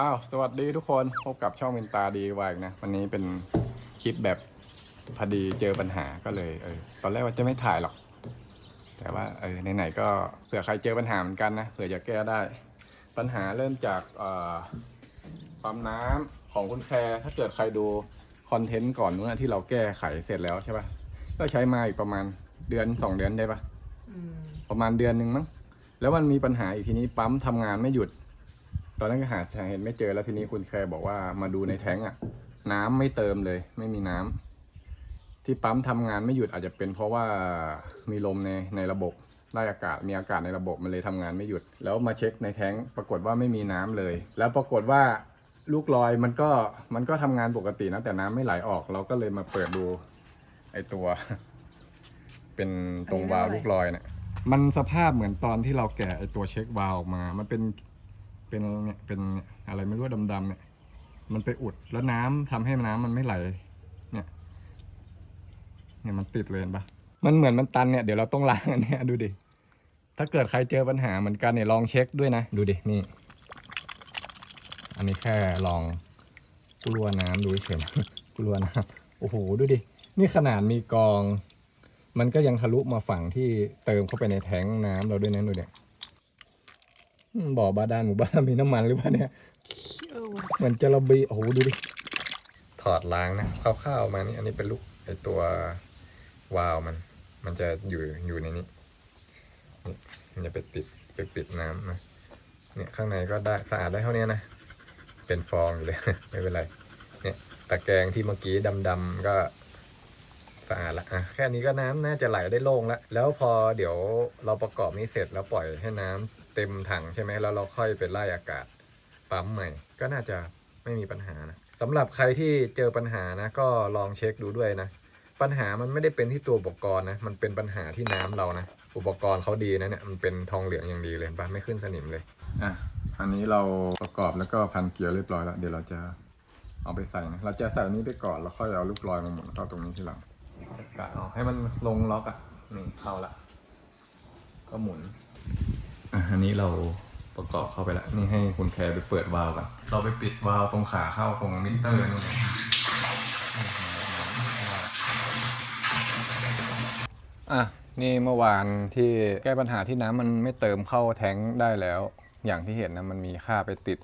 อ้าว สวัสดีทุกคน พบกับช่องเป็นตาดีวายนะ วันนี้เป็นคลิปแบบพอดีเจอปัญหาก็เลย เออ ตอนแรกว่าจะไม่ถ่ายหรอก แต่ว่า เออ ไหนๆก็เผื่อใครเจอปัญหาเหมือนกันนะ เผื่อจะแก้ได้ ปัญหาเริ่มจากเอ่อปั๊มน้ำของคุณแคร์ถ้าเกิดใครดูคอนเทนต์ก่อนนู้นนะที่เราแก้ไขเสร็จแล้วใช่ปะก็ใช้มาอีกประมาณเดือนสองเดือนได้ปะอืมประมาณเดือนหนึ่งมั้ง แล้วมันมีปัญหาอีกทีนี้ปั๊มทำงานไม่หยุด ตอนนั้นก็หาสาเหตุไม่เจอแล้วทีนี้คุณแคร์บอกว่ามาดูในแท้งอะน้ำไม่เติมเลย ไม่มีน้ำที่ปั๊มทำงานไม่หยุดอาจจะเป็นเพราะว่ามีลมในในระบบได้อากาศมีอากาศในระบบมันเลยทำงานไม่หยุด แล้วมาเช็คในแท้งปรากฏว่าไม่มีน้ำเลย แล้วปรากฏว่าลูกลอยมันก็มันก็ทำงานปกตินะแต่น้ำไม่ไหลออก เราก็เลยมาเปิดดูไอตัว เป็นตรงวาล์วลูกลอยเนี่ยมันสภาพเหมือนตอนที่เราแกะไอตัวเช็ควาล์วออกมา มันเป็น เป็นเนี่ยเป็นเนี่ยอะไรไม่รู้ดำๆเนี่ย มันไปอุดแล้วน้ำทำให้น้ำมันไม่ไหล เนี่ย เนี่ยมันติดเลยเห็นปะมันเหมือนมันตันเนี่ยเดี๋ยวเราต้องล้างอันนี้ดูดิ ถ้าเกิดใครเจอปัญหาเหมือนกันเนี่ยลองเช็คด้วยนะ ดูดิ นี่ อันนี้แค่ลองกลัวน้ำดูเฉยๆกลัวน้ำโอ้โห ดูดิ นี่ขนาดมีกอง มันก็ยังทะลุมาฝั่งที่เติมเข้าไปในแทงน้ำเราด้วยนะดูเนี่ย บ่อบาดาลหมู่บ้านมีน้ำมันหรือเปล่าเนี่ยเออว่ะเหมือนจะระเบีโอ้โหดูดิถอดล้างนะคร่าวๆมานี่อันนี้เป็นลูกไอตัววาล์วมัน มันจะอยู่อยู่ในนี้นี่มันจะไปติดไปปิดน้ำนะเนี่ยข้างในก็ได้สะอาดได้เท่านี้นะเป็นฟองอยู่เลยไม่เป็นไรเนี่ยตะแกรงที่เมื่อกี้ดำๆก็ สะอาดละอะแค่นี้ก็น้ำน่าจะไหลได้โล่งแล้วแล้วพอเดี๋ยวเราประกอบนี้เสร็จแล้วปล่อยให้น้ำเต็มถังใช่ไหมแล้วเราค่อยไปไล่อากาศปั๊มใหม่ ก็น่าจะไม่มีปัญหานะสำหรับใครที่เจอปัญหานะก็ลองเช็คดูด้วยนะ ปัญหามันไม่ได้เป็นที่ตัวอุปกรณ์นะมันเป็นปัญหาที่น้ำเรานะอุปกรณ์เขาดีนะเนี่ยมันเป็นทองเหลืองอย่างดีเลยปะไม่ขึ้นสนิมเลยอะอันนี้เราประกอบแล้วก็พันเกลียวเรียบร้อยแล้วเดี๋ยวเราจะเอาไปใส่นะเราจะใส่อันนี้ไปก่อนแล้วค่อยเอาลูกลอยมาหมุนเข้าตรงนี้ทีหลัง กะเอาให้มันลงล็อกอะนี่เข้าละ ก็หมุนอันนี้เราประกอบเข้าไปแล้วนี่ให้คุณแคร์ไปเปิดวาล์วกันเราไปปิดวาล์วตรงขาเข้าตรงมิเตอร์นู่นอะนี่เมื่อวานที่แก้ปัญหาที่น้ำมันไม่เติมเข้าแท้งได้แล้ว อย่างที่เห็นนะมันมีค่าไปติด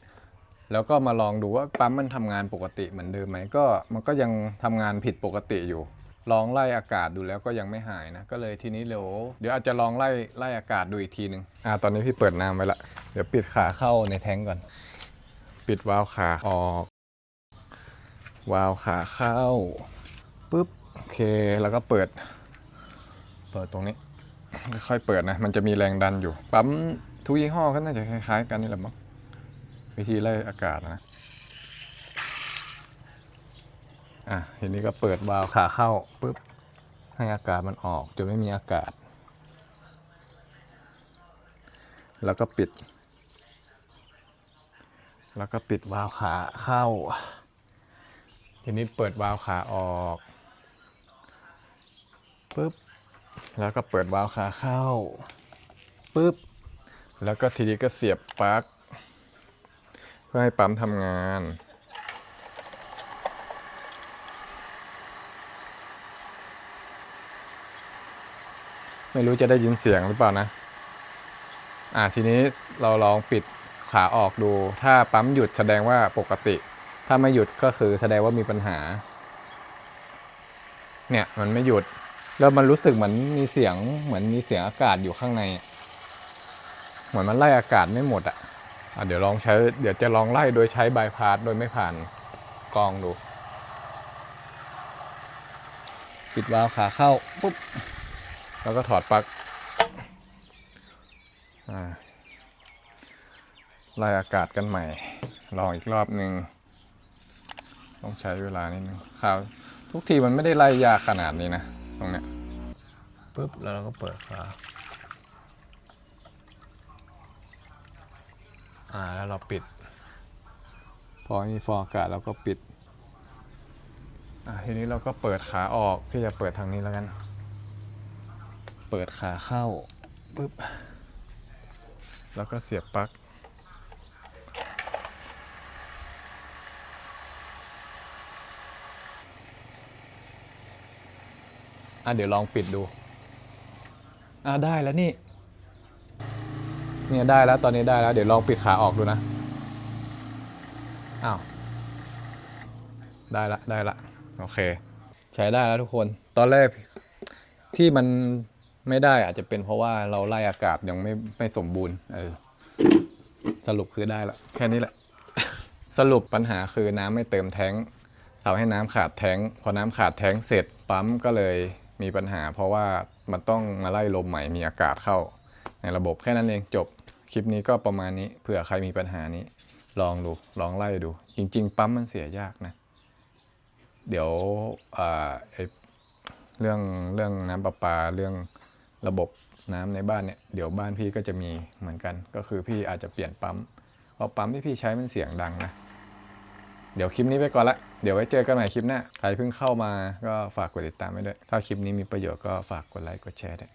แล้วก็มาลองดูว่าปั๊มมันทำงานปกติเหมือนเดิมไหมก็มันก็ยังทำงานผิดปกติอยู่ ลองไล่อากาศดูแล้วก็ยังไม่หายนะ ก็เลยทีนี้เดี๋ยวเดี๋ยวอาจจะลองไล่ไล่อากาศดูอีกทีหนึ่งอ่าตอนนี้พี่เปิดน้ำไว้ละเดี๋ยวปิดขาเข้าในแท้งก่อน ปิดวาล์วขาออกวาล์วขาเข้าปุ๊บโอเคแล้วก็เปิด เปิดตรงนี้ค่อยเปิดนะ มันจะมีแรงดันอยู่ ปั๊มทุกยี่ห้อก็น่าจะคล้ายๆ กันนี่แหละมั้งวิธีไล่อากาศนะ อะทีนี้ก็เปิดวาล์วขาเข้าปุ๊บให้อากาศมันออกจนไม่มีอากาศ แล้วก็ปิด แล้วก็ปิดวาล์วขาเข้า ทีนี้เปิดวาล์วขาออกปุ๊บแล้วก็เปิดวาล์วขาเข้าปุ๊บแล้วก็ทีนี้ก็เสียบปลั๊กเพื่อให้ปั๊มทำงาน ไม่รู้จะได้ยินเสียงหรือเปล่านะ อ่าทีนี้เราลองปิดขาออกดู ถ้าปั๊มหยุดแสดงว่าปกติ ถ้าไม่หยุดก็คือแสดงว่ามีปัญหา เนี่ยมันไม่หยุด แล้วมันรู้สึกเหมือนมีเสียงเหมือนมีเสียงอากาศอยู่ข้างใน เหมือนมันไล่อากาศไม่หมดอะอะเดี๋ยวลองใช้ เดี๋ยวจะลองไล่โดยใช้บายพาสโดยไม่ผ่านกองดู ปิดวาล์วขาเข้าปุ๊บ แล้วก็ถอดปลั๊กอ่าไล่อากาศกันใหม่ ลองอีกรอบหนึ่งต้องใช้เวลานิดนึงคราวทุกทีมันไม่ได้ไล่ยากขนาดนี้นะ ตรงเนี้ยปุ๊บแล้วเราก็เปิดฝาอ่าแล้วเราปิด พอมีฟองอากาศเราก็ปิดอ่าทีนี้เราก็เปิดขาออกพี่จะเปิดทางนี้แล้วกัน เปิดขาเข้าปึ๊บแล้วก็เสียบปลั๊กอะเดี๋ยวลองปิดดู อะได้แล้วนี่ เนี่ยได้แล้วตอนนี้ได้แล้ว เดี๋ยวลองปิดขาออกดูนะ อ้าว ได้ละได้ละ โอเค ใช้ได้แล้วทุกคน ตอนแรกที่มัน ไม่ได้อาจจะเป็นเพราะว่าเราไล่อากาศยังไม่ไม่สมบูรณ์ เออ สรุปคือได้ละแค่นี้แหละ สรุปปัญหาคือน้ำไม่เติมแท้งทำให้น้ำขาดแท้ง พอน้ำขาดแท้งเสร็จปั๊มก็เลยมีปัญหา เพราะว่ามันต้องมาไล่ลมใหม่มีอากาศเข้า ในระบบแค่นั้นเองจบคลิปนี้ก็ประมาณนี้เผื่อใครมีปัญหานี้ ลองดูลองไล่ดู จริง ๆ ปั๊มมันเสียยากนะ เดี๋ยวเรื่องเรื่องน้ำประปาเรื่อง ระบบน้ำในบ้านเนี่ยเดี๋ยวบ้านพี่ก็จะมีเหมือนกัน ก็คือพี่อาจจะเปลี่ยนปั๊มเพราะปั๊มที่พี่ใช้มันเสียงดังนะเดี๋ยวคลิปนี้ไปก่อนละ เดี๋ยวไว้เจอกันใหม่คลิปหน้า ใครเพิ่งเข้ามาก็ฝากกดติดตามไว้ด้วย ถ้าคลิปนี้มีประโยชน์ก็ฝากกดไลค์ กดแชร์ด้วย